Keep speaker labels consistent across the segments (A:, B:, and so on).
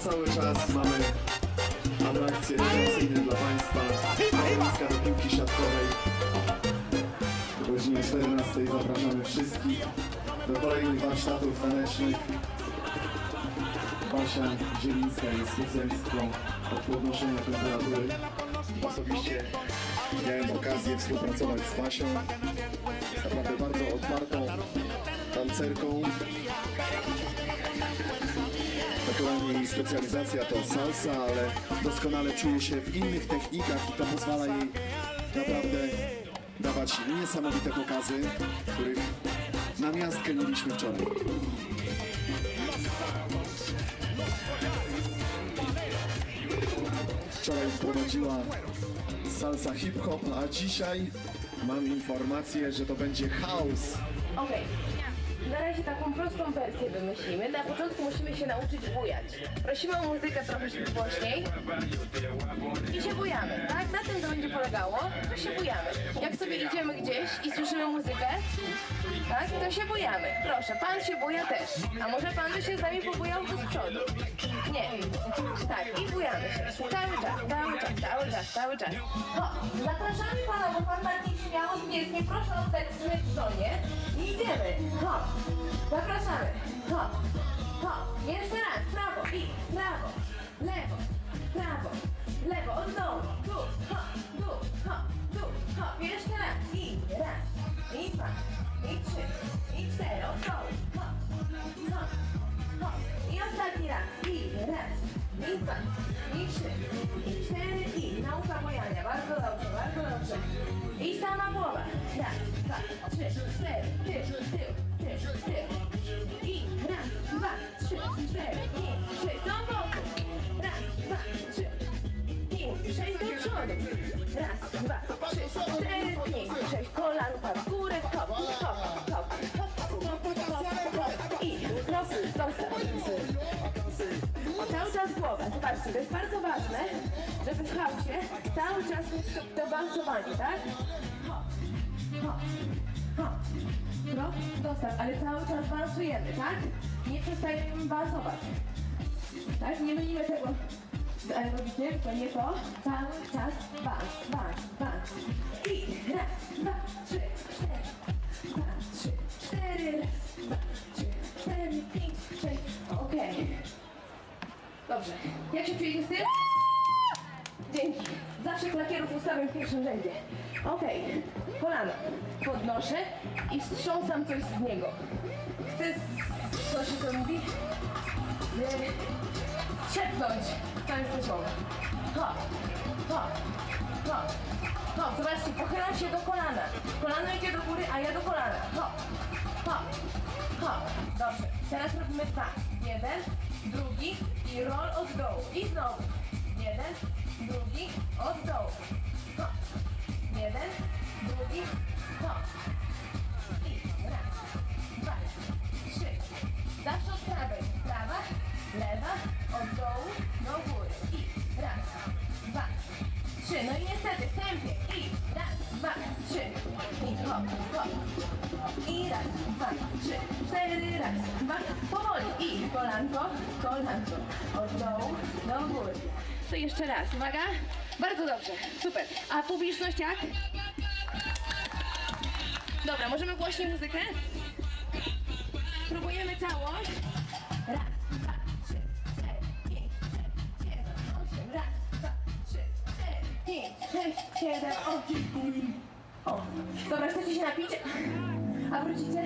A: cały czas mamy atrakcje rekreacyjne dla Państwa. Stanowiska do piłki siatkowej. O godzinie 14 zapraszamy wszystkich do kolejnych warsztatów tanecznych. Basia Zielińska jest specjalistką od podnoszenia temperatury. Osobiście miałem okazję współpracować z Basią. Naprawdę bardzo otwartą tancerką. Jej specjalizacja to salsa, ale doskonale czuje się w innych technikach i to pozwala jej naprawdę dawać niesamowite pokazy, których na miastkę mieliśmy wczoraj. Wczoraj prowadziła salsa hip-hop, a dzisiaj mam informację, że to będzie house.
B: Okej. Na razie taką prostą wersję wymyślimy. Na początku musimy się nauczyć bujać. Prosimy o muzykę trochę głośniej. I się bujamy, tak? Na tym to będzie polegało, to się bujamy. Jak sobie idziemy gdzieś i słyszymy muzykę, tak? To się bujamy. Proszę, pan się buja też. A może pan by się z nami pobujał tu z przodu? Nie. Tak, i bujamy się. Cały czas, cały czas, cały czas, cały czas. O, zapraszamy pana, bo pan bardziej z pieskiem. Proszę oddać smycz żonie. I idziemy. Hop, zapraszamy. Hop, hop. Jeszcze raz, prawo. I. Prawo, lewo, prawo, lewo, od dołu, tu, hop, tu, hop, tu, hop. Jeszcze raz. I. Raz, i dwa, i trzy, i cztery, od dołu, hop, hop, hop. I ostatni raz, i. Raz, i dwa, i trzy, i cztery, i. Nauka bojania. Bardzo dobrze, bardzo dobrze. I sama głowa. Raz, dwa, trzy, cztery, tył, tył, tył, tył. I raz, dwa, trzy, cztery, pięć, sześć. Do boku. Raz, dwa, trzy, pięć, sześć do przodu. Raz, dwa, trzy, cztery, pięć, sześć. Kolanka w górę, hop, hop, hop, hop, hop, hop, hop. I nosy, nosy. Cały czas głowa. Zobaczcie, to jest bardzo ważne chaosie cały czas balansowanie, tak? Hop, hop, hop. No, dostaw, ale cały czas balansujemy, tak? Nie przestajemy balansować. Tak? Nie mylimy tego z aerobikiem, to nie to. Cały czas balans, balans, balans. Kolano. Podnoszę i wstrząsam coś z niego. Chcę... Co się to mówi? Trzepnąć. To jest to słowo. Hop. Hop. Zobaczcie, pochylam się do kolana. Kolano idzie do góry, a ja do kolana. Hop. Hop. Hop. Dobrze. Teraz robimy tak. Jeden, drugi i roll od dołu. I znowu. Jeden, drugi, od dołu. Hop. Jeden, drugi, hop. I raz, dwa, trzy. Zawsze od prawej. Prawa, lewa, od dołu do góry. I raz, dwa, trzy. No i niestety w tempie. I raz, dwa, trzy. I hop, hop. I raz, dwa, trzy, cztery, raz, dwa. Powoli. I kolanko, kolanko. Od dołu do góry. To jeszcze raz. Uwaga. Bardzo dobrze. Super. A publiczność jak? Dobra, możemy głośniej muzykę? Próbujemy całość. Raz, dwa, trzy, cztery, pięć, sześć, siedem, osiem. Raz, dwa, trzy, cztery, pięć, sześć, siedem, osiem. O, dobra, chcecie się napić? A wrócicie?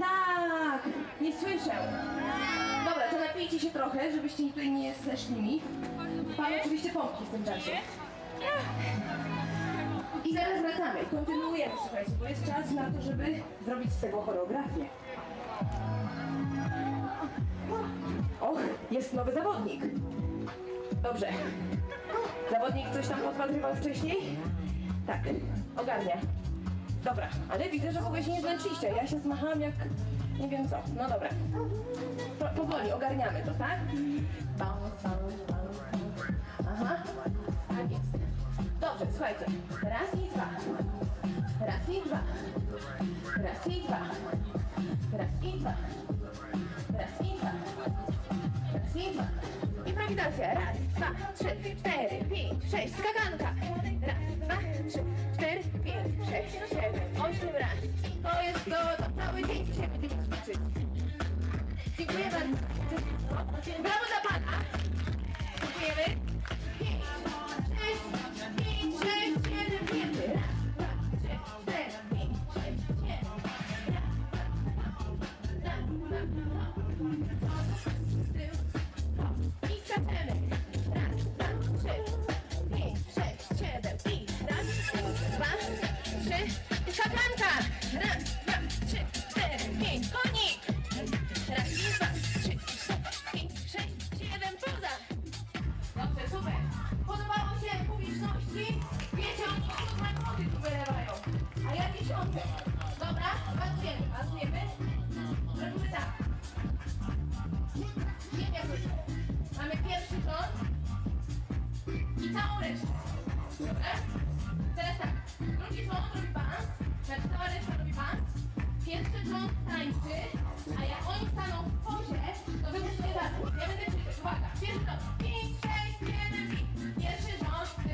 B: Tak, nie słyszę. Dobra, to napijcie się trochę, żebyście tutaj nie zeszli mi. Pan oczywiście pompki w tym czasie. I zaraz wracamy, kontynuujemy, słuchajcie, bo jest czas na to, żeby zrobić z tego choreografię. Och, jest nowy zawodnik. Dobrze. Zawodnik coś tam podpatrywał wcześniej? Tak, ogarnia. Dobra, ale widzę, że w ogóle się nie zmęczyliście. Ja się zmachałam jak nie wiem co. No dobra. Po, powoli ogarniamy to, tak? Bounce, bounce, bounce. Aha, tak jest. Dobrze, słuchajcie. Raz i dwa. Raz i dwa. Raz i dwa. Raz i dwa. Raz i dwa. Raz i dwa. improwizacja. Raz, dwa, trzy, cztery, pięć, sześć. Skakanka. Raz, dwa, trzy, cztery, pięć, sześć, siedem, osiem raz. To jest to, to cały dzień dzisiaj będziemy ćwiczyć. Dziękuję bardzo. Brawo dla pana. Publiczności? Wiecie, oni tylko nagrody tu wylewają. A ja dziesiątkę. Dobra, bazujemy, bazujemy. Robimy tak. Ziemia wyżej. Mamy pierwszy rząd i całą resztę. Dobra? Teraz tak. Drugi rząd robi pas, znaczy cała reszta robi pas. Pierwszy rząd tańczy, a jak oni staną w pozie, to wy musicie zacząć. Ja będę krzyczeć. Uwaga. Pierwszy rząd. 5, 6, 7 i pierwszy rząd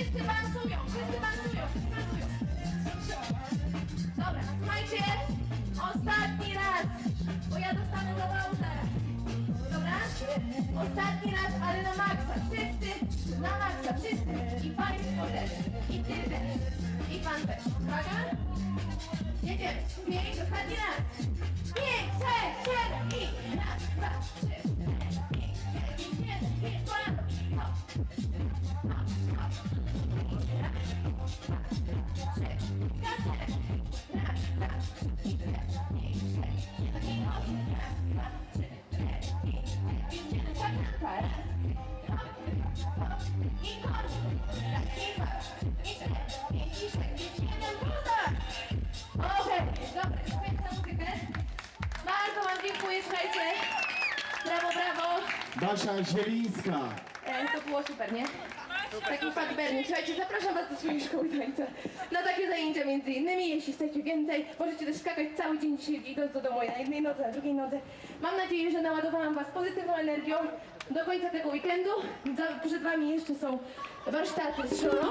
B: wszyscy bansują. Wszyscy bansują. Wszyscy bansują. Dobra, słuchajcie, ostatni raz, bo ja dostanę do wału zaraz. Dobra? Ostatni raz, ale na maksa. Wszyscy na maksa, wszyscy. I państwo też. I ty też. I pan też. Uwaga? Jedziemy. Pięć, ostatni raz.
A: Basia Zielińska.
B: E, to było super, nie? Taki fat bernie. Słuchajcie, zapraszam was do swojej szkoły tańca. Na takie zajęcia między innymi, jeśli chcecie więcej, możecie też skakać cały dzień dzisiaj idąc do domu na jednej nodze, na drugiej nodze. Mam nadzieję, że naładowałam was pozytywną energią do końca tego weekendu. Za- Przed wami jeszcze są warsztaty z szorą.